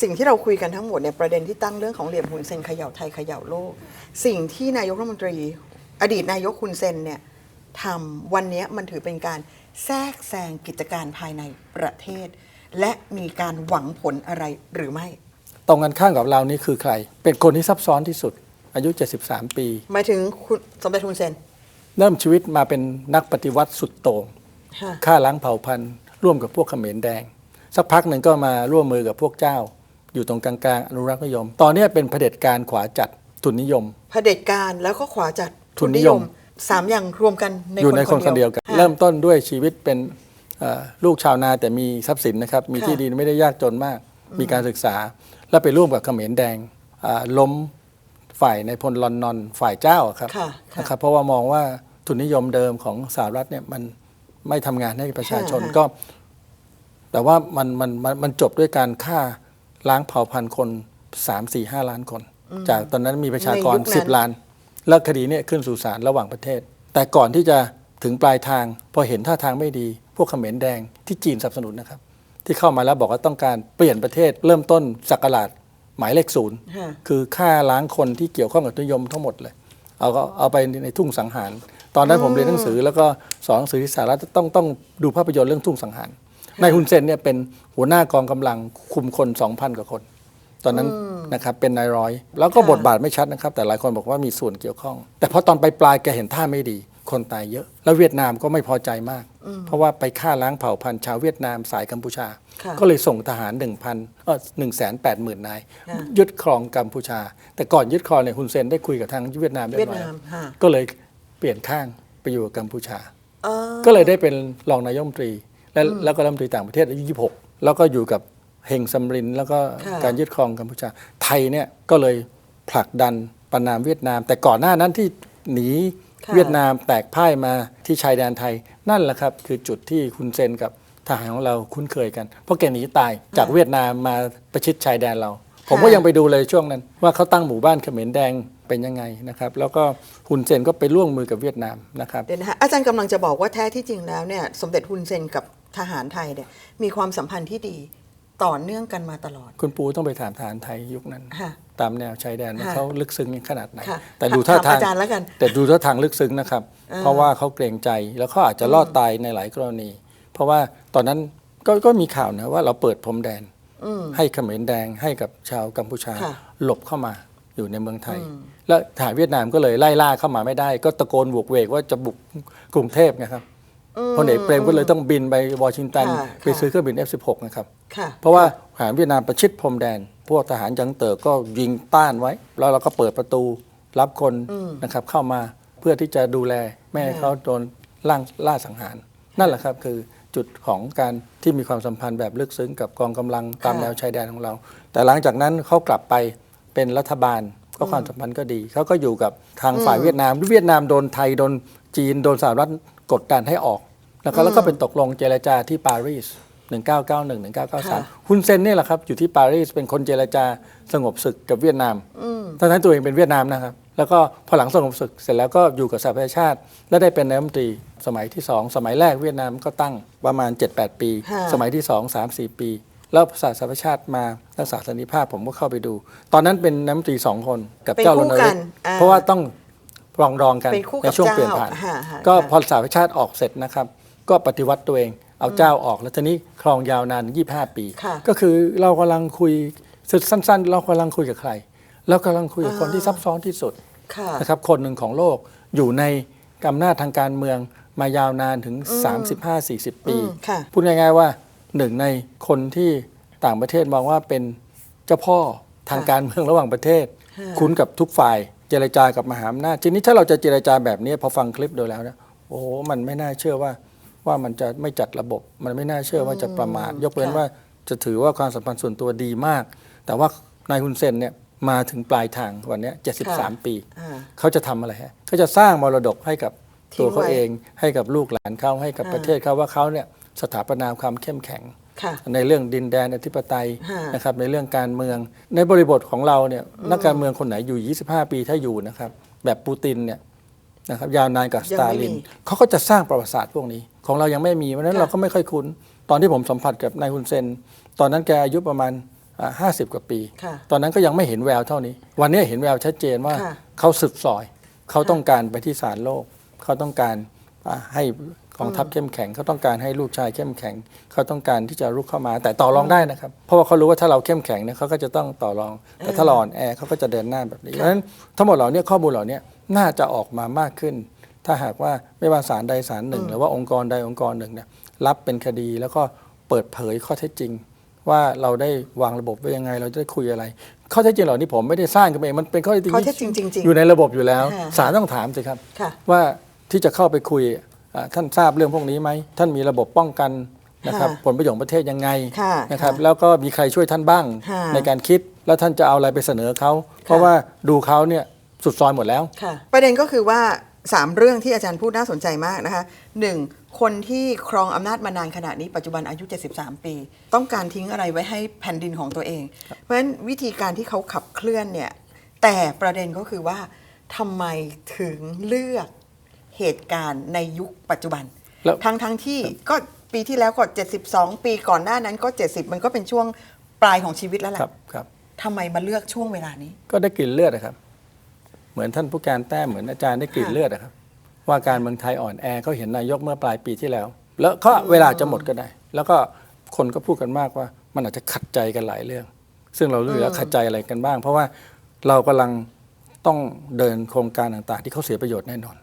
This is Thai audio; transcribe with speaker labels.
Speaker 1: สิ่งที่เราคุยกันทั้งหมดเนี่ยประเด็นที่ตั้งเรื่องของเหลี่ยมหุนเซนเขย่าไทยเขย่าโลก สิ่งที่นายกรัฐมนตรี อดีตนายกคุณเซนเนี่ยทำวันเนี้ยมันถือเป็นการแทรกแซงกิจการภายในประเทศ และมีการหวังผลอะไรหรือไม่
Speaker 2: ตรงกันข้ามกับเรานี่คือใคร เป็นคนที่ซับซ้อนที่สุด อายุ 73 ปี
Speaker 1: หมายถึงคุณสมเด็จคุณเซน
Speaker 2: เริ่มชีวิตมาเป็นนักปฏิวัติสุดโต่ง
Speaker 1: ค่ะ
Speaker 2: ฆ่าล้างเผ่าพันธุ์ ร่วมกับพวกเขมรแดง สักพักหนึ่งก็มาร่วมมือกับพวกเจ้า อยู่ตรงกลางๆอนุรักษ์นิยม ตอนนี้เป็นเผด็จการขวาจัดทุนนิยม
Speaker 1: เผด็จการแล้วก็ขวาจัด
Speaker 2: ทุนนิยม
Speaker 1: สามอย่างรวมกันใน
Speaker 2: อยู่ในคนคนเดียวกัน
Speaker 1: ค่ะ
Speaker 2: เริ่มต้นด้วยชีวิตเป็นเอ่อลูกชาวนาแต่มีทรัพย์สินนะครับ มี
Speaker 1: ค่ะ
Speaker 2: ที่ดินไม่ได้ยากจนมาก มีการศึกษา แล้วไปร่วมกับเขมรแดงอ่าล้มฝ่ายในพลลอนนอนฝ่ายเจ้าอะครับ
Speaker 1: ค่ะค่ะ
Speaker 2: นะครับ เพราะว่ามองว่าทุนนิยมเดิมของสหรัฐเนี่ยมันไม่ทำงานให้ประชาชน
Speaker 1: ค่ะ
Speaker 2: ก็ แต่ว่ามันมันมันมันจบด้วยการฆ่า ล้างเผ่าพันธุ์คน3 4 5 ล้านคน จากตอนนั้นมีประชากร
Speaker 1: ในยุคนั้น
Speaker 2: 10 ล้าน แล้วคดีเนี่ยขึ้นสู่ศาลระหว่างประเทศ แต่ก่อนที่จะถึงปลายทาง พอเห็นท่าทางไม่ดี พวกเขมรแดงที่จีนสนับสนุนนะครับ ที่เข้ามาแล้วบอกว่าต้องการเปลี่ยนประเทศ เริ่มต้นสักราชหมายเลขศูนย์
Speaker 1: ค่ะ
Speaker 2: คือฆ่าล้างคนที่เกี่ยวข้องกับทุนนิยมทั้งหมดเลย เอาก็เอาไปในทุ่งสังหาร ตอนนั้นผมเรียนหนังสือ แล้วก็สอนหนังสือที่สหรัฐต้องต้องดูภาพยนตร์เรื่องทุ่งสังหาร นายฮุนเซนเนี่ยเป็นหัวหน้ากองกำลังคุมคน 2,000 กว่าคน ตอนนั้นนะครับเป็นนายร้อย แล้วก็
Speaker 1: ค่ะ
Speaker 2: บทบาทไม่ชัดนะครับ แต่หลายคนบอกว่ามีส่วนเกี่ยวข้อง แต่พอตอนไปปลายๆแกเห็นท่าไม่ดี คนตายเยอะ แล้วเวียดนามก็ไม่พอใจมาก เพราะว่าไปฆ่าล้างเผ่าพันธุ์ชาวเวียดนามสายกัมพูชา
Speaker 1: ค่ะ
Speaker 2: ก็เลยส่งทหาร1,000เออ180,000 นาย
Speaker 1: ค่ะ
Speaker 2: ยึดครองกัมพูชา แต่ก่อนยึดครองเนี่ยฮุนเซนได้คุยกับทางเวียดนามเรีย
Speaker 1: เวีย
Speaker 2: บ
Speaker 1: ด
Speaker 2: ร้อย
Speaker 1: นามค่ะ
Speaker 2: ก็เลยเปลี่ยนข้างไปอยู่กับกัมพูชา
Speaker 1: เอ่อ
Speaker 2: ก็เลยได้เป็นรองนายกรัฐมนตรี และแล้วก็รัฐมนตรีต่างประเทศอายุ 26 แล้วก็อยู่กับเฮงซัมริน แล้วก็
Speaker 1: ค่ะ
Speaker 2: การยึดครองกัมพูชา ไทยเนี่ยก็เลยผลักดันประนามเวียดนาม แต่ก่อนหน้านั้นที่หนี
Speaker 1: ค่ะ
Speaker 2: เวียดนามแตกพ่ายมาที่ชายแดนไทย นั่นแหละครับ คือจุดที่คุณเซนกับทหารของเราคุ้นเคยกัน เพราะแกหนีตายจากเวียดนามมาประชิดชายแดนเรา ผมก็ยังไปดูเลยช่วงนั้น ว่าเขาตั้งหมู่บ้านเขมรแดงเป็นยังไงนะครับแล้วก็ฮุนเซนก็ไปร่วมมือกับเวียดนามนะครับ
Speaker 1: เดี๋ยวนะคะอาจารย์กำลังจะบอกว่าแท้ที่จริงแล้วเนี่ยสมเด็จฮุนเซนกับ ทหารไทยเนี่ยมีความสัมพันธ์ที่ดีต่อเนื่องกันมาตลอด
Speaker 2: คุณปูต้องไปถามทหารไทยยุคนั้น
Speaker 1: ค่ะ
Speaker 2: ตามแนวชายแดนว่า
Speaker 1: ค่ะ
Speaker 2: เขาลึกซึ้งขนาดไหน
Speaker 1: ค่ะ
Speaker 2: แต่ดูท่า
Speaker 1: ถาม
Speaker 2: ทาง
Speaker 1: อาจารย์แล้วกัน
Speaker 2: แต่ดูท่าทางลึกซึ้งนะครับ
Speaker 1: อ่า
Speaker 2: เพราะว่าเขาเกรงใจแล้วเขาอาจจะรอดตายในหลายกรณี เพราะว่าตอนนั้นก็ก็มีข่าวนะว่าเราเปิดพรมแดน
Speaker 1: อืม
Speaker 2: ให้เขมรแดงให้กับชาวกัมพูชา
Speaker 1: ค่ะ
Speaker 2: หลบเข้ามาอยู่ในเมืองไทย แล้วทหารเวียดนามก็เลยไล่ล่าเข้ามาไม่ได้ ก็ตะโกนบวกเวกว่าจะบุกกรุงเทพนะครับ พลเอกเปรมก็เลยต้องบินไปวอชิงตัน
Speaker 1: ค่ะ
Speaker 2: ไปซื้อเครื่องบิน F16 นะครับ
Speaker 1: ค่ะ
Speaker 2: เพราะว่าทหารเวียดนามประชิดพรมแดน พวกทหารยังเต๋อก็ยิงต้านไว้ แล้วเราก็เปิดประตูรับคนนะครับเข้ามาเพื่อที่จะดูแลไม่ให้เขาโดนล่างล่าสังหาร นั่นแหละครับคือจุดของการที่มีความสัมพันธ์แบบลึกซึ้งกับกองกำลังตาม
Speaker 1: ค่ะ
Speaker 2: แนวชายแดนของเรา แต่หลังจากนั้นเขากลับไปเป็นรัฐบาลก็ความสัมพันธ์ก็ดีเขาก็อยู่กับทางฝ่ายเวียดนามเวียดนามโดนไทยโดนจีนโดนสหรัฐ กดดันให้ออกแล้วก็แล้วก็เป็นตกลงเจรจาที่ปารีส 1991 1993คุณเซนนี่แหละครับอยู่ที่ปารีสเป็นคนเจรจาสงบศึกกับเวียดนามทั้งนั้นตัวเองเป็นเวียดนามนะครับ แล้วก็พอหลังสงบศึกเสร็จแล้วก็อยู่กับสหประชาชาติ และได้เป็นนายกรัฐมนตรีสมัยที่ 2 สมัยแรกเวียดนามก็ตั้งประมาณ 7-8 ปี
Speaker 1: ค่ะ
Speaker 2: สมัยที่ 2 3 4 ปี แล้วสหประชาชาติมารักษาสันติภาพผมก็เข้าไปดู ตอนนั้นเป็นนายกรัฐมนตรีสองคนกับ
Speaker 1: เป็น
Speaker 2: เจ้า
Speaker 1: คู่
Speaker 2: รณ
Speaker 1: กั
Speaker 2: รง
Speaker 1: น
Speaker 2: ค์
Speaker 1: อ่า
Speaker 2: เพราะว่าต้อง รองรองกัน
Speaker 1: เป็นคู่กับ
Speaker 2: ในช่วงเปลี่ยนผ่าน
Speaker 1: เจ้าฮะฮะ
Speaker 2: ก็
Speaker 1: ฮะ
Speaker 2: พอสหประชาชาติออกเสร็จนะครับ ก็ปฏิวัติตัวเองเอาเจ้าออก แล้วทีนี้ครองยาวนาน 25 ปี
Speaker 1: ค่ะ
Speaker 2: ก็คือเรากำลังคุยสั้น ๆ เรากำลังคุยกับใครเรากำลังคุยกับคนที่ซับซ้อนที่สุด
Speaker 1: ค่ะ
Speaker 2: นะครับคนหนึ่งของโลกอยู่ในอำนาจทางการเมืองมายาวนานถึง 35-40 ปี
Speaker 1: อืมค่ะ
Speaker 2: พูดง่ายๆว่าหนึ่งในคนที่ต่างประเทศมองว่าเป็นเจ้าพ่อทางการเมืองระหว่างประเทศ
Speaker 1: ค่ะ
Speaker 2: คุ้นกับทุกฝ่าย เจรจากับมหาอำนาจทีนี้ถ้าเราจะเจรจาแบบนี้พอฟังคลิปดูแล้วนะโอ้โหมันไม่น่าเชื่อว่าว่ามันจะไม่จัดระบบ มันไม่น่าเชื่อว่าจะประมาทยกเว้น
Speaker 1: ค่ะ
Speaker 2: ว่าจะถือว่าความสัมพันธ์ส่วนตัวดีมาก แต่ว่านายฮุนเซนเนี่ยมาถึงปลายทางวันเนี้ย73 ปี
Speaker 1: อ่า
Speaker 2: เขาจะทำอะไรฮะเขาจะสร้างมรดกให้กับตัวเขา
Speaker 1: ทิ้งไว้
Speaker 2: เอง ให้กับลูกหลานเขาให้กับ
Speaker 1: อ่า
Speaker 2: ประเทศเขาว่าเขาเนี่ยสถาปนาความเข้มแข็ง
Speaker 1: ค่ะ
Speaker 2: ในเรื่องดินแดนอธิปไตย
Speaker 1: ฮะ
Speaker 2: นะครับในเรื่องการเมือง ในบริบทของเราเนี่ยนักการเมืองคนไหนอยู่ 25 ปีถ้าอยู่นะครับแบบปูตินเนี่ยนะครับยาวนานกับส
Speaker 1: ยัง
Speaker 2: ตา
Speaker 1: ไม่
Speaker 2: ลิน
Speaker 1: มี
Speaker 2: เขาก็จะสร้างประวัติศาสตร์พวกนี้ ของเรายังไม่มีเพราะฉะนั้น
Speaker 1: ค่ะ
Speaker 2: เราก็ไม่ค่อยคุ้น ตอนที่ผมสัมผัสกับนายฮุนเซน ตอนนั้นแกอายุประมาณห้าสิบกว่าปี
Speaker 1: ค่ะ
Speaker 2: ตอนนั้นก็ยังไม่เห็นแววเท่านี้ วันนี้เห็นแววชัดเจนว่า
Speaker 1: ค่ะ
Speaker 2: เขาสึกสอย เขาต้องการไปที่ศาลโลก เขาต้องการอ่าให้ กองทัพเข้มแข็งเขาต้องการให้ลูกชายเข้มแข็งเขาต้องการที่จะรุกเข้ามา แต่ต่อรองได้นะครับเพราะว่าเขารู้ว่าถ้าเราเข้มแข็งเนี่ยเขาก็จะต้องต่อรอง แต่ถ้าเราอ่อนแอเขาก็จะเดินหน้าแบบนี้เพราะฉะนั้นทั้งหมดเหล่านี้ข้อมูลเหล่านี้น่าจะออกมามากขึ้น ถ้าหากว่าไม่ว่าศาลใดศาลหนึ่ง หรือว่าองค์กรใดองค์กรหนึ่งเนี่ยรับเป็นคดีแล้วก็เปิดเผยข้อเท็จจริง ว่าเราได้วางระบบไว้ยังไง เราจะได้คุยอะไร ข้อเท็จจริงเหล่านี้ผมไม่ได้สร้างขึ้นมาเองมันเป็นข้อเท็จจริง
Speaker 1: ข้อเท็จจริงจริงๆ
Speaker 2: อยู่ในระบบอยู่แล้ว
Speaker 1: ค่ะ
Speaker 2: ศาลต้องถามสิครับ
Speaker 1: ค่ะ
Speaker 2: ว่าที่จะเข้าไปคุยอ่า ท่านทราบเรื่องพวกนี้ไหมท่านมีระบบป้องกันนะครับ
Speaker 1: ค่ะ
Speaker 2: ผลประโยชน์ประเทศยังไง
Speaker 1: ค่ะ
Speaker 2: นะครับ
Speaker 1: ค่ะ
Speaker 2: แล้วก็มีใครช่วยท่านบ้าง
Speaker 1: ค่ะ
Speaker 2: ในการคิดแล้วท่านจะเอาอะไรไปเสนอเขาเพราะว่าดูเขาเนี่ยสุดซอยหมดแล้ว
Speaker 1: ค่ะประเด็นก็คือว่า 3 เรื่องที่อาจารย์พูดน่าสนใจมากนะคะหนึ่งคนที่ครองอำนาจมานานขนาดนี้ปัจจุบันอายุ 73 ปี ต้องการทิ้งอะไรไว้ให้แผ่นดินของตัวเอง เพราะฉะนั้นวิธีการที่เขาขับเคลื่อนเนี่ยแต่ประเด็นก็คือว่าทำไมถึงเลือก เหตุการณ์ในยุคปัจจุบัน
Speaker 2: แล้ว
Speaker 1: ทั้งทั้งที่ก็ปีที่แล้วก็ 72 ปีก่อนหน้านั้นก็ 70 มันก็เป็นช่วงปลายของชีวิตแล้วแห
Speaker 2: ครั
Speaker 1: ละ
Speaker 2: บครับ
Speaker 1: ทำไมมาเลือกช่วงเวลานี้
Speaker 2: ก็ได้กลิ่นเลือดนะครับ เหมือนท่านผู้การแต้มเหมือนอาจารย์ได้กลิ่น
Speaker 1: ค่ะ
Speaker 2: เลือดนะครับ ว่าการเมืองไทยอ่อนแอเขาเห็นนายกเมื่อปลายปีที่แล้ว แล้วก็เวลาจะหมดก็ได้ แล้วก็คนก็พูดกันมากว่า มันอาจจะขัดใจกันหลายเรื่อง ซึ่งเรารู้อยู่แล้วขัดใจอะไรกันบ้าง เพราะว่าเรากำลังต้องเดินโครงการต่างๆ ที่เขาเสียประโยชน์แน่นอน